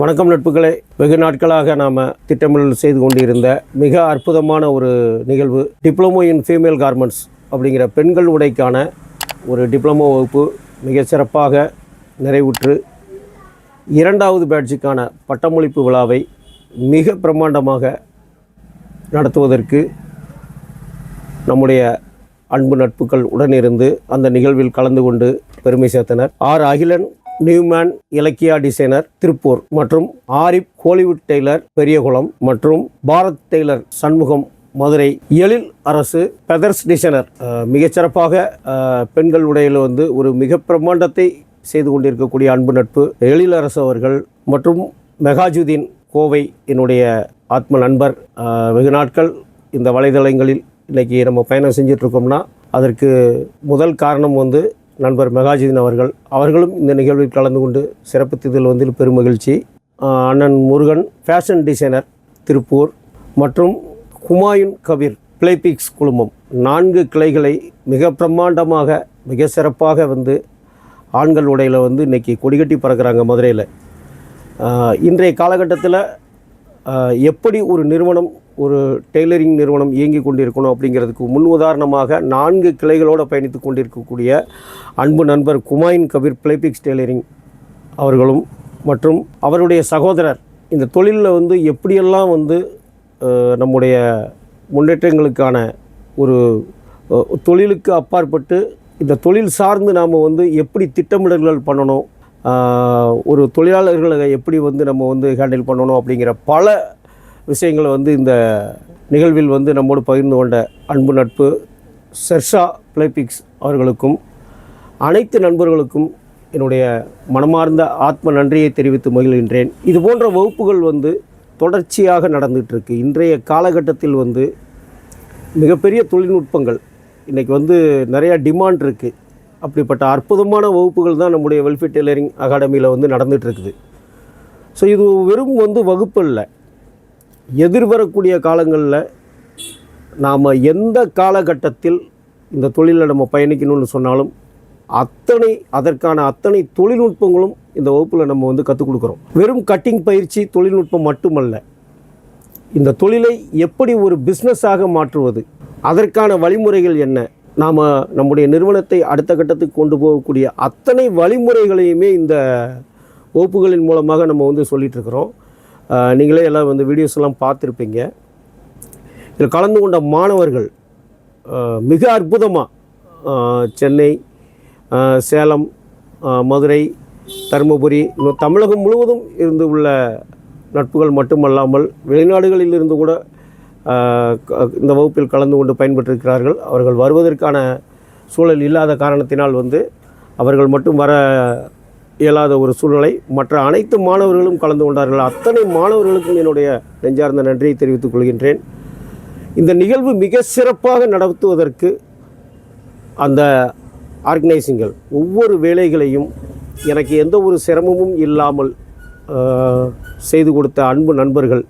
வணக்கம் நட்புகளே. வெகு நாட்களாக நாம் திட்டமிடல் செய்து கொண்டிருந்த மிக அற்புதமான ஒரு நிகழ்வு டிப்ளமோ இன் ஃபீமேல் கார்மெண்ட்ஸ் அப்படிங்கிற பெண்கள் உடைக்கான ஒரு டிப்ளமோ வகுப்பு மிக சிறப்பாக நிறைவுற்று இரண்டாவது பேட்சுக்கான பட்டமளிப்பு விழாவை மிக பிரம்மாண்டமாக நடத்துவதற்கு நம்முடைய அன்பு நட்புகள் உடனிருந்து அந்த நிகழ்வில் கலந்து கொண்டு பெருமை சேர்த்தனர். R Akilan new man Ilakkiya designer Tiruppur மற்றும் ஆரிப் ஹோலிவுட் டெய்லர் பெரியகுளம் மற்றும் Bharat tailor Shanmugam Madurai. Ezhil Arasu feathers designer மிகச்சிறப்பாக பெண்கள் உடையில் வந்து ஒரு மிக பிரம்மாண்டத்தை செய்து கொண்டிருக்கக்கூடிய அன்பு நட்பு எழில் அரசு அவர்கள் மற்றும் மெகாஜுதீன் கோவை என்னுடைய ஆத்ம நண்பர். வெகு நாட்கள் இந்த வலைதளங்களில் இன்னைக்கு நம்ம பயணம் செஞ்சிட்ருக்கோம்னா அதற்கு முதல் காரணம் வந்து நண்பர் மெகாஜுதீன் அவர்கள் அவர்களும் இந்த நிகழ்வில் கலந்து கொண்டு சிறப்பித்ததில் வந்து பெரும் மகிழ்ச்சி. அண்ணன் முருகன் ஃபேஷன் டிசைனர் திருப்பூர் மற்றும் ஹுமாயூன் கபீர் பிளேபிக்ஸ் குழுமம். நான்கு கிளைகளை மிக பிரம்மாண்டமாக மிக சிறப்பாக வந்து ஆண்கள் உடையில் வந்து இன்றைக்கி கொடிகட்டி பறக்கிறாங்க மதுரையில். இன்றைய காலகட்டத்தில் எப்படி ஒரு நிறுவனம் ஒரு டெய்லரிங் நிறுவனம் இயங்கி கொண்டிருக்கணும் அப்படிங்கிறதுக்கு முன் உதாரணமாக நான்கு கிளைகளோடு பயணித்து கொண்டிருக்கக்கூடிய அன்பு நண்பர் குமாயின் கபீர் பிளேபிக்ஸ் டெய்லரிங் அவர்களும் மற்றும் அவருடைய சகோதரர் இந்த தொழிலில் வந்து எப்படியெல்லாம் வந்து நம்முடைய முன்னேற்றங்களுக்கான ஒரு தொழிலுக்கு அப்பாற்பட்டு இந்த தொழில் சார்ந்து நாம் வந்து எப்படி திட்டமிடல்கள் பண்ணணும் ஒரு தொழிலாளர்களை எப்படி வந்து நம்ம வந்து ஹேண்டில் பண்ணணும் அப்படிங்கிற பல விஷயங்களை வந்து இந்த நிகழ்வில் வந்து நம்மோடு பகிர்ந்து கொண்ட அன்பு நட்பு செர்ஷா பிளேபிக்ஸ் அவர்களுக்கும் அனைத்து நண்பர்களுக்கும் என்னுடைய மனமார்ந்த ஆத்ம நன்றியை தெரிவித்து மகிழ்கின்றேன். இது போன்ற வகுப்புகள் வந்து தொடர்ச்சியாக நடந்துகிட்ருக்கு இன்றைய காலகட்டத்தில் வந்து மிகப்பெரிய தொழில்நுட்பங்கள் இன்றைக்கி வந்து நிறையா டிமாண்ட் இருக்குது அப்படிப்பட்ட அற்புதமான வகுப்புகள் தான் நம்முடைய வெல்ஃபேர் டெய்லரிங் அகாடமியில் வந்து நடந்துகிட்ருக்குது இருக்குது ஸோ இது வெறும் வந்து வகுப்பு இல்லை எதிர்வரக்கூடிய காலங்களில் நாம் எந்த காலகட்டத்தில் இந்த தொழிலில் நம்ம பயணிக்கணும்னு சொன்னாலும் அத்தனை அதற்கான அத்தனை தொழில்நுட்பங்களும் இந்த வகுப்பில் நம்ம வந்து கற்றுக் கொடுக்குறோம். வெறும் கட்டிங் பயிற்சி தொழில்நுட்பம் மட்டுமல்ல. இந்த தொழிலை எப்படி ஒரு பிஸ்னஸாக மாற்றுவது? அதற்கான வழிமுறைகள் என்ன? நாம் நம்முடைய நிறுவனத்தை அடுத்த கட்டத்துக்கு கொண்டு போகக்கூடிய அத்தனை வழிமுறைகளையுமே இந்த வகுப்புகளின் மூலமாக நம்ம வந்து சொல்லிகிட்ருக்குறோம் இருக்கிறோம். நீங்களே எல்லாம் வந்து வீடியோஸ் எல்லாம் பார்த்துருப்பீங்க. இதில் கலந்து கொண்ட மாணவர்கள் மிக அற்புதமாக சென்னை சேலம் மதுரை தருமபுரி இன்னும் தமிழகம் முழுவதும் இருந்து உள்ள நட்புகள் மட்டுமல்லாமல் வெளிநாடுகளில் இருந்து கூட க- இந்த வகுப்பில் கலந்து கொண்டு பயன்பெற்றிருக்கிறார்கள். அவர்கள் வருவதற்கான சூழல் இல்லாத காரணத்தினால் வந்து அவர்கள் மட்டும் வர இயலாத ஒரு சூழ்நிலை. மற்ற அனைத்து மாணவர்களும் கலந்து கொண்டார்கள். அத்தனை மாணவர்களுக்கும் என்னுடைய நெஞ்சார்ந்த நன்றியை தெரிவித்துக் கொள்கின்றேன். இந்த நிகழ்வு மிக சிறப்பாக நடத்துவதற்கு அந்த ஆர்கனைசிங்கள் ஒவ்வொரு வேலைகளையும் எனக்கு எந்த ஒரு சிரமமும் இல்லாமல் செய்து கொடுத்த அன்பு நண்பர்கள்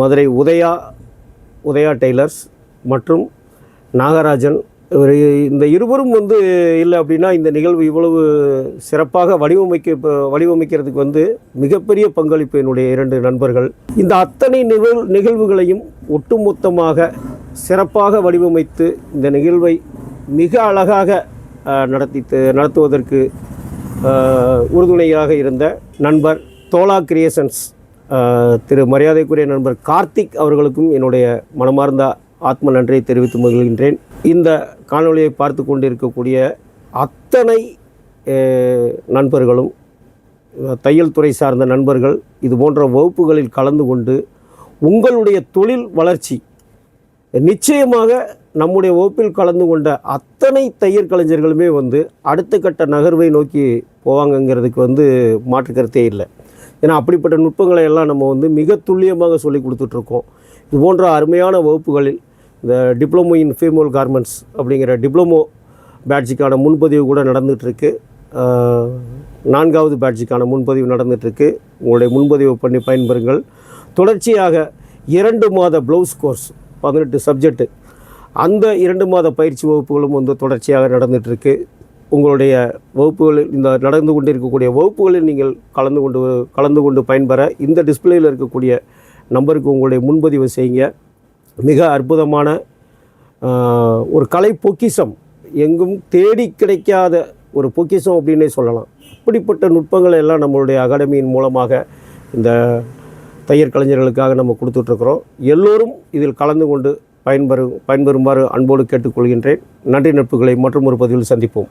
மதுரை உதயா உதயா டெய்லர்ஸ் மற்றும் நாகராஜன் ஒரு இந்த இருவரும் வந்து இல்லை அப்படின்னா இந்த நிகழ்வு இவ்வளவு சிறப்பாக வடிவமைக்க வடிவமைக்கிறதுக்கு வந்து மிகப்பெரிய பங்களிப்பு என்னுடைய இரண்டு நண்பர்கள். இந்த அத்தனை நிகழ் நிகழ்வுகளையும் ஒட்டுமொத்தமாக சிறப்பாக வடிவமைத்து இந்த நிகழ்வை மிக அழகாக நடத்தி நடத்துவதற்கு உறுதுணையாக இருந்த நண்பர் தோலா கிரியேஷன்ஸ் திரு மரியாதைக்குரிய நண்பர் கார்த்திக் அவர்களுக்கும் என்னுடைய மனமார்ந்த ஆத்ம நன்றியை தெரிவித்து மகிழ்கின்றேன். இந்த காணொலியை பார்த்து கொண்டிருக்கக்கூடிய அத்தனை நண்பர்களும் தையல் துறை சார்ந்த நண்பர்கள் இது போன்ற வகுப்புகளில் கலந்து கொண்டு உங்களுடைய தொழில் வளர்ச்சி நிச்சயமாக நம்முடைய வகுப்பில் கலந்து கொண்ட அத்தனை தையல் கலைஞர்களுமே வந்து அடுத்த கட்ட நகர்வை நோக்கி போவாங்கங்கிறதுக்கு வந்து மாற்று கருத்தே இல்லை. ஏன்னா அப்படிப்பட்ட நுட்பங்களை எல்லாம் நம்ம வந்து மிக துல்லியமாக சொல்லி கொடுத்துட்ருக்கோம். இது போன்ற அருமையான வகுப்புகளில் இந்த டிப்ளமோ இன் ஃபீமேல் கார்மெண்ட்ஸ் அப்படிங்கிற டிப்ளமோ பேட்ஜுக்கான முன்பதிவு கூட நடந்துகிட்ருக்கு நான்காவது பேட்ஜுக்கான முன்பதிவு நடந்துகிட்ருக்கு உங்களுடைய முன்பதிவு பண்ணி பயன்பெறுங்கள். தொடர்ச்சியாக இரண்டு மாத ப்ளவுஸ் கோர்ஸ் பதினெட்டு சப்ஜெக்ட்டு அந்த இரண்டு மாத பயிற்சி வகுப்புகளும் வந்து தொடர்ச்சியாக நடந்துகிட்ருக்கு உங்களுடைய வகுப்புகளில் இந்த நடந்து கொண்டிருக்கக்கூடிய வகுப்புகளில் நீங்கள் கலந்து கொண்டு கலந்து கொண்டு பயன்பெற இந்த டிஸ்பிளேயில் இருக்கக்கூடிய நம்பருக்கு உங்களுடைய முன்பதிவு செய்யுங்க. மிக அற்புதமான ஒரு கலை பொக்கிஷம். எங்கும் தேடி கிடைக்காத ஒரு பொக்கிஷம் அப்படின்னே சொல்லலாம். அப்படிப்பட்ட நுட்பங்களை எல்லாம் நம்மளுடைய அகாடமியின் மூலமாக இந்த தையர் கலைஞர்களுக்காக நம்ம கொடுத்துட்ருக்குறோம். எல்லோரும் இதில் கலந்து கொண்டு பயன்பெறும் பயன்பெறுமாறு அன்போடு கேட்டுக்கொள்கின்றேன். நன்றி நட்புகளை மற்றும் ஒரு பதிவில் சந்திப்போம்.